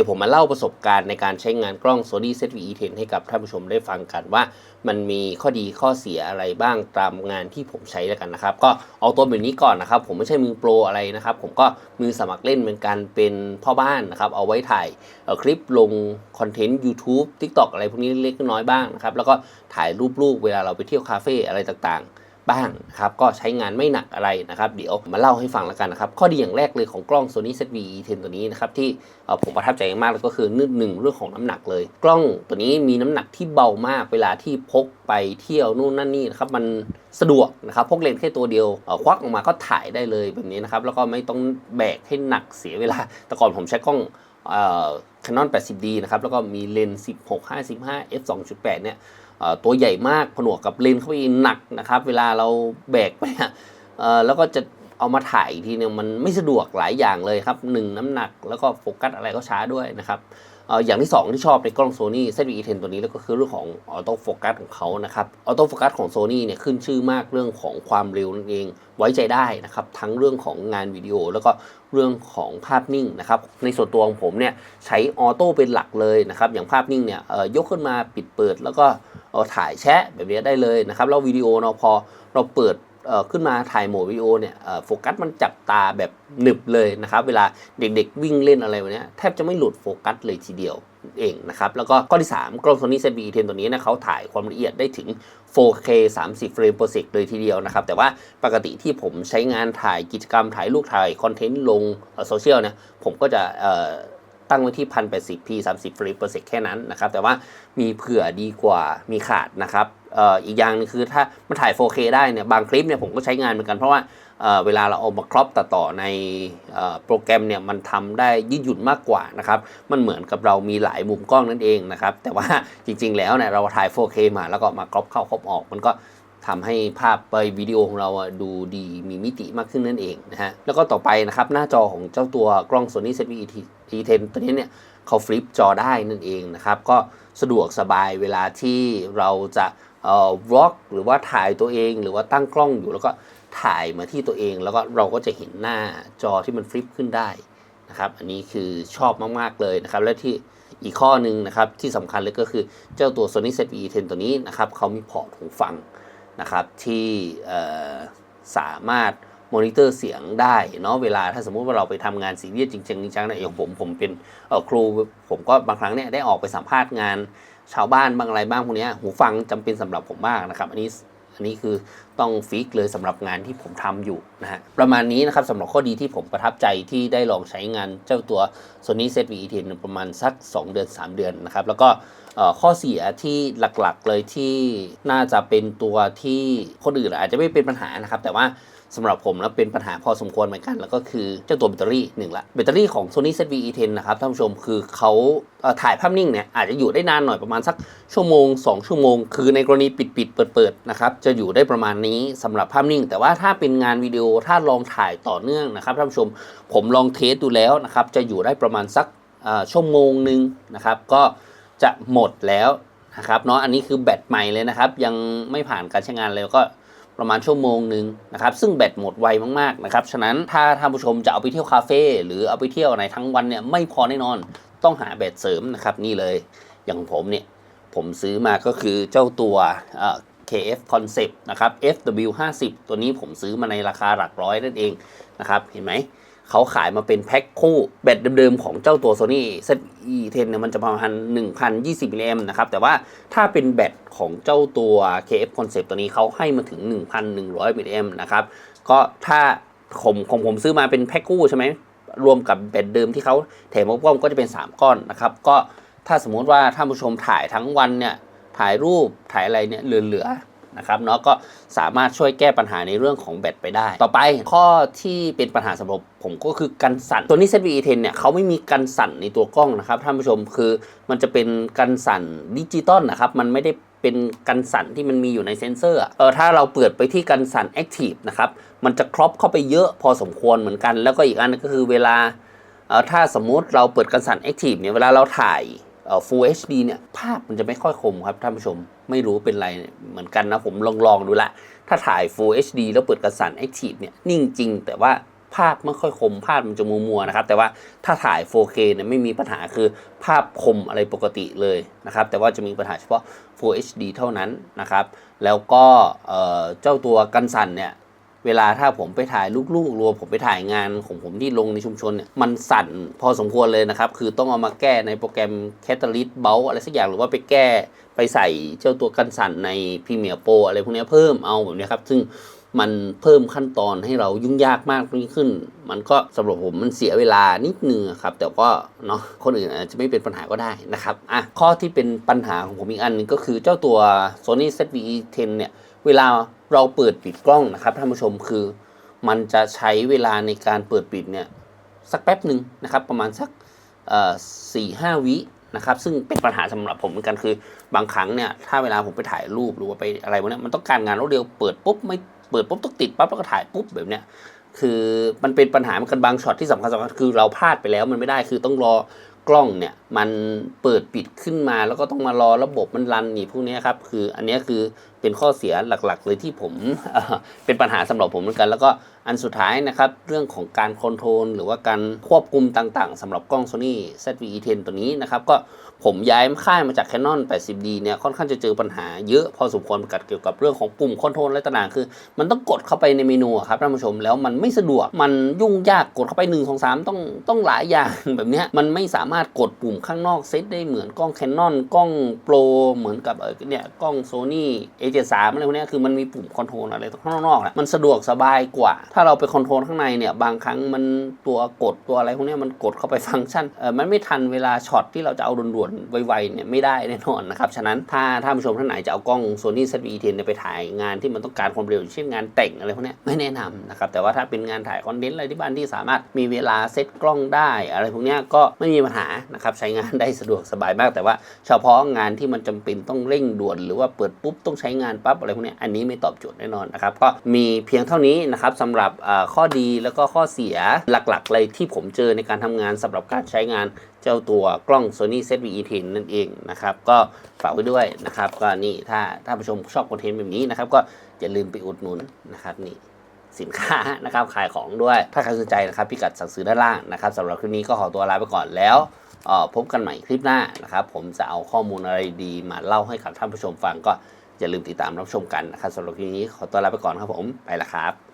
ดี๋ยวผมมาเล่าประสบการณ์ในการใช้งานกล้อง Sony ZV-E10 ให้กับท่านผู้ชมได้ฟังกันว่า มันมีข้อดีข้อเสียอะไรบ้างตามงานที่ผมใช้แล้วกันนะครับ ก็เอาตัวแบบนี้ก่อนนะครับ ผมไม่ใช่มือโปรอะไรนะครับ ผมก็มือสมัครเล่นเหมือนกันเป็นพ่อบ้านนะครับ เอาไว้ถ่ายคลิปลงคอนเทนต์ YouTube TikTok อะไรพวกนี้เล็กน้อยบ้างนะครับแล้วก็ถ่ายรูปลูกเวลาเราไปเที่ยวคาเฟ่อะไรต่างๆ บ้างครับก็ใช้งานไม่หนักอะไรนะครับเดี๋ยวมาเล่าให้ฟังแล้วกันนะครับข้อดีอย่างแรกเลยของกล้อง Sony ZV-E10 ตัวนี้นะครับที่ผมประทับใจมากเลยก็คือหนึ่งหนึ่งเรื่องของน้ำหนักเลย กล้องตัวนี้มีน้ำหนักที่เบามากเวลาที่พกไปเที่ยวนู่นนั่นนี่นะครับมันสะดวกนะครับพกเลนส์แค่ตัวเดียวควักออกมาก็ถ่ายได้เลยแบบนี้นะครับแล้วก็ไม่ต้องแบกให้หนักเสียเวลา แต่ก่อนผมใช้กล้องเอ่อ Canon 80D นะครับแล้วก็มีเลนส์16 55 f 2.8เนี่ยเอ่อ ตัวใหญ่มากผนวกกับเลนเข้าไปอีหนักนะครับ เวลาเราแบกไปเอ่อแล้วก็จะเอามาถ่ายอีกทีเนี่ยมันไม่สะดวกหลายอย่างเลยครับหนึ่งน้ำหนักแล้วก็โฟกัสอะไรก็ช้าด้วยนะครับออย่างที่ 2 ที่ชอบในกล้อง Sony ZV-E10 ตัวนี้แล้วก็คือเรื่องของออโต้โฟกัสของเขานะครับออโต้โฟกัสของ Sony เนี่ยขึ้นชื่อมากเรื่องของความเร็วนั่นเองไว้ใจได้นะครับทั้งเรื่องของงานวิดีโอ แล้วก็เรื่องของภาพนิ่งนะครับในส่วนตัวของผมเนี่ยใช้ออโต้เป็นหลักเลยนะครับอย่างภาพนิ่งเนี่ยยกขึ้นมาปิดเปิดแล้วก็ ถ่ายแชะแบบนี้ได้เลยนะครับแล้ววิดีโอเนาะพอเราเปิดขึ้นมาถ่ายโหมดวิดีโอเนี่ยโฟกัสมันจับตาแบบหนึบเลยนะครับเวลาเด็กๆ วิ่งเล่นอะไรแบบนี้แทบจะไม่หลุดโฟกัสเลยทีเดียวเองนะครับแล้วก็ข้อที่ 3 กล้อง Sony ZV-E10 ตัวนี้นะเขาถ่ายความละเอียดได้ถึง 4K 30 เฟรม per sec เลยทีเดียวนะครับ แต่ว่าปกติที่ผมใช้งานถ่ายกิจกรรมถ่ายรูปถ่ายคอนเทนต์ลงโซเชียลเนี่ยผมก็จะ ตั้งไว้ที่ 1080p 30เฟรม per sec แค่นั้นนะครับ แต่ว่ามีเผื่อดีกว่ามีขาดนะครับอ,อ,อีกอย่างหนึงคือถ้ามันถ่าย 4K ได้เนี่ยบางคลิปเนี่ยผมก็ใช้งานเหมือนกันเพราะว่าเเวลาเราเอามาครอปตัดต่อในออโปรแกรมเนี่ยมันทำได้ยืดหยุ่นมากกว่านะครับ มันเหมือนกับเรามีหลายมุมกล้องนั่นเองนะครับ แต่ว่าจริงๆแล้วเนี่ยเราถ่าย 4K มาแล้วก็มาครอปเข้าครอปออกมันก็ ทำให้ภาพไปวิดีโอของเราดูดีมีมิติมากขึ้นนั่นเองนะฮะ แล้วก็ต่อไปนะครับ หน้าจอของเจ้าตัวกล้อง Sony ZV-E10 ตัวนี้เนี่ยเขาฟลิปจอได้นั่นเองนะครับ ก็สะดวกสบายเวลาที่เราจะเอ่อวล็อกหรือว่าถ่ายตัวเองหรือว่าตั้งกล้องอยู่แล้วก็ถ่ายมาที่ตัวเอง แล้วก็เราก็จะเห็นหน้าจอที่มันฟลิปขึ้นได้นะครับ อันนี้คือชอบมากๆเลยนะครับ และที่อีกข้อหนึ่งนะครับที่สำคัญเลยก็คือเจ้าตัว Sony ZV-E10 ตัวนี้นะครับเขามีพอร์ตหูฟัง นะครับที่สามารถมอนิเตอร์เสียงได้เนาะเวลาถ้าสมมุติว่าเราไปทำงานซีเรียสจริงๆจริงๆนะเองผมผมเป็นครูผมก็บางครั้งเนี่ยได้ออกไปสัมภาษณ์งานชาวบ้านบางอะไรบ้างพวกเนี้ยหูฟังจำเป็นสำหรับผมมากนะครับ อันนี้อันนี้คือต้องฟิกเลยสำหรับงานที่ผมทำอยู่นะฮะประมาณนี้นะครับสำหรับข้อดีที่ผมประทับใจที่ได้ลองใช้งานเจ้าตัว Sony ZV-E10 ประมาณสัก 2 เดือน 3 เดือนนะครับแล้วก็ข้อเสียที่หลักๆเลยที่น่าจะเป็นตัวที่คนอื่นอาจจะไม่เป็นปัญหานะครับ แต่ว่าสำหรับผมแล้วเป็นปัญหาพอสมควรเหมือนกัน แล้วก็คือเจ้าตัวแบตเตอรี่หนึ่งละแบตเตอรี่ของ Sony ZV-E10 นะครับท่านผู้ชมคือเขาถ่ายภาพนิ่งเนี่ยอาจจะอยู่ได้นานหน่อยประมาณสักชั่วโมง 2 ชั่วโมง คือในกรณีปิดๆเปิดๆนะครับจะอยู่ได้ประมาณนี้สำหรับภาพนิ่ง แต่ว่าถ้าเป็นงานวิดีโอถ้าลองถ่ายต่อเนื่องนะครับท่านผู้ชมผมลองเทสดูแล้วนะครับจะอยู่ได้ประมาณสักชั่วโมงหนึ่งนะครับก็ จะหมดแล้วนะครับเนาะอันนี้คือแบตใหม่เลยนะครับ ยังไม่ผ่านการใช้งานเลยก็ประมาณชั่วโมงหนึ่งนะครับ ซึ่งแบตหมดไวมากๆนะครับฉะนั้นถ้าท่านผู้ชมจะเอาไปเที่ยวคาเฟ่หรือเอาไปเที่ยวไหนทั้งวันเนี่ยไม่พอแน่นอนต้องหาแบตเสริมนะครับนี่เลยอย่างผมเนี่ยผมซื้อมาก็คือเจ้าตัวเอ่อ KF Concept นะครับ FW50 ตัวนี้ผมซื้อมาในราคาหลักร้อยนั่นเองนะครับ เห็นไหม เขาขายมาเป็นแพ็คคู่แบตเดิมๆของเจ้าตัว Sony ZE10 เนี่ยมันจะประมาณ 1,020มิลลิแอมนะครับ แต่ว่าถ้าเป็นแบตของเจ้าตัว KF Concept ตัวนี้เขาให้มาถึง 1,100มิลลิแอมนะครับ ก็ถ้าผมของผมซื้อมาเป็นแพ็คคู่ใช่ไหม รวมกับแบตเดิมที่เขาแถมมาป้อมก็จะเป็น 3 ก้อนนะครับ ก็ถ้าสมมุติว่าท่านผู้ชมถ่ายทั้งวันเนี่ยถ่ายรูปถ่ายอะไรเนี่ยเหลือๆ นะครับเนาะก็สามารถช่วยแก้ปัญหาในเรื่องของแบตไปได้ ต่อไปข้อที่เป็นปัญหาสำหรับผมก็คือกันสั่นตัวนี้ ZV-E10 เนี่ยเขาไม่มีกันสั่นในตัวกล้องนะครับท่านผู้ชมคือมันจะเป็นกันสั่นดิจิตอลนะครับมันไม่ได้เป็นกันสั่นที่มันมีอยู่ในเซนเซอร์เออถ้าเราเปิดไปที่กันสั่น Active นะครับมันจะครอปเข้าไปเยอะพอสมควรเหมือนกัน แล้วก็อีกอันก็คือเวลาเอ่อถ้าสมมุติเราเปิดกันสั่น Active เนี่ยเวลาเราถ่าย Full HD เนี่ยภาพมันจะไม่ค่อยคมครับท่านผู้ชมไม่รู้เป็นไรเหมือนกันนะผมลองลองดูละ ถ้าถ่าย Full HD แล้วเปิดกันสั่น Active เนี่ยนิ่งจริง แต่ว่าภาพไม่ค่อยคม ภาพมันจะมัวๆนะครับ แต่ว่าถ้าถ่าย 4K เนี่ยไม่มีปัญหาคือภาพคมอะไรปกติเลยนะครับ แต่ว่าจะมีปัญหาเฉพาะ Full HD เท่านั้นนะครับ แล้วก็เอ่อเจ้าตัวกันสั่นเนี่ย เวลาถ้าผมไปถ่ายลูกๆ รวมผมไปถ่ายงานของผมที่ลงในชุมชนเนี่ยมันสั่นพอสมควรเลยนะครับ คือต้องเอามาแก้ในโปรแกรม Catalyst b u l อะไรสักอย่างหรือว่าไปแก้ไปใส่เจ้าตัวกันสั่นใน Premiere Pro อะไรพวกนี้เพิ่มเอาแบบนี้ครับ ซึ่งมันเพิ่มขั้นตอนให้เรายุ่งยากมากยิ่งขึ้น มันก็สำหรับผมมันเสียเวลานิดนึงครับ แต่ก็เนาะคนอื่นอาจจะไม่เป็นปัญหาก็ได้นะครับอะข้อที่เป็นปัญหาของผมอีกอันหนึงก็คือเจ้าตัว Sony ZV-E10 เนี่ย เวลาเราเปิดปิดกล้องนะครับท่านผู้ชมคือมันจะใช้เวลาในการเปิดปิดเนี่ยสักแป๊บหนึ่งนะครับ ประมาณสักสี่ห้าวินะครับ ซึ่งเป็นปัญหาสำหรับผมเหมือนกันคือบางครั้งเนี่ยถ้าเวลาผมไปถ่ายรูปหรือว่าไปอะไรวะเนี่ยมันต้องการงานรวดเร็วเปิดปุ๊บไม่เปิดปุ๊บต้องติดปั๊บแล้วก็ถ่ายปุ๊บแบบเนี้ยคือมันเป็นปัญหาเหมือนกันบางช็อตที่สำคัญสำคัญคือเราพลาดไปแล้วมันไม่ได้คือต้องรอ กล้องเนี่ยมันเปิดปิดขึ้นมาแล้วก็ต้องมารอระบบมันรันนี่พวกนี้ครับคืออันนี้คือเป็นข้อเสียหลักๆ เลยที่ผมเป็นปัญหาสำหรับผมเหมือนกัน แล้วก็ อันสุดท้ายนะครับเรื่องของการคอนโทรลหรือว่าการควบคุมต่างๆสำหรับกล้อง Sony ZV-E10 ตัวนี้นะครับก็ผมย้ายค่ายมาจาก Canon 80D เนี่ยค่อนข้างจะเจอปัญหาเยอะพอสมควรกับเกี่ยวกับเรื่องของปุ่มคอนโทรลอะไรต่างๆคือ มันต้องกดเข้าไปในเมนูครับท่านผู้ชมแล้วมันไม่สะดวกมันยุ่งยากกดเข้าไป1 2 3ต้องต้องหลายอย่างแบบนี้มันไม่สามารถกดปุ่มข้างนอกเซตได้เหมือนกล้อง Canon กล้อง Pro เหมือนกับเนี่ยกล้อง Sony A73 อะไรพวกนี้คือมันมีปุ่มคอนโทรลอะไรข้างนอกอะมันสะดวกสบายกว่าถ้าเราไปคอนโทรลข้างในเนี่ยบางครั้งมันตัวกดตัวอะไรพวกนี้มันกดเข้าไปฟังก์ชันเออมันไม่ทันเวลาช็อตที่เราจะเอาด่วนๆไวๆเนี่ยไม่ได้แน่นอนนะครับฉะนั้นถ้าถ้าผู้ชมท่านไหนจะเอากล้อง Sony ZV-E10 เนี่ยไปถ่ายงานที่มันต้องการความเร็วเช่นงานแต่งอะไรพวกนี้ไม่แนะนำนะครับแต่ว่าถ้าเป็นงานถ่ายคอนเทนต์อะไรที่บ้านที่สามารถมีเวลาเซตกล้องได้ อะไรพวกนี้ก็ไม่มีปัญหานะครับใช้งานได้สะดวกสบายมาก แต่ว่าเฉพาะงานที่มันจำเป็นต้องเร่งด่วน หรือว่าเปิดปุ๊บต้องใช้งานปั๊บอะไรพวกนี้อันนี้ไม่ตอบโจทย์แน่นอนนะครับก็มีเพียงเท่านี้นะครับสำหรับเอ่อข้อดีแล้วก็ข้อเสียหลักๆเลยที่ผมเจอในการทำงานสำหรับการใช้งานเจ้าตัวกล้อง Sony ZV-E10 นั่นเองนะครับ ก็ฝากไว้ด้วยนะครับ ก็นี่ถ้าถ้าผู้ชมชอบคอนเทนต์แบบนี้นะครับ ก็อย่าลืมไปอุดหนุนนะครับนี่สินค้านะครับขายของด้วย ถ้าใครสนใจนะครับพิกัดสั่งซื้อด้านล่างนะครับสำหรับคลิปนี้ก็ขอตัวลาไปก่อนแล้วพบกันใหม่คลิปหน้านะครับ ผมจะเอาข้อมูลอะไรดีมาเล่าให้กับท่านผู้ชมฟังก็อย่าลืมติดตามรับชมกันนะครับสำหรับคลิปนี้ขอตัวลาไปก่อนครับผม ไปละครับ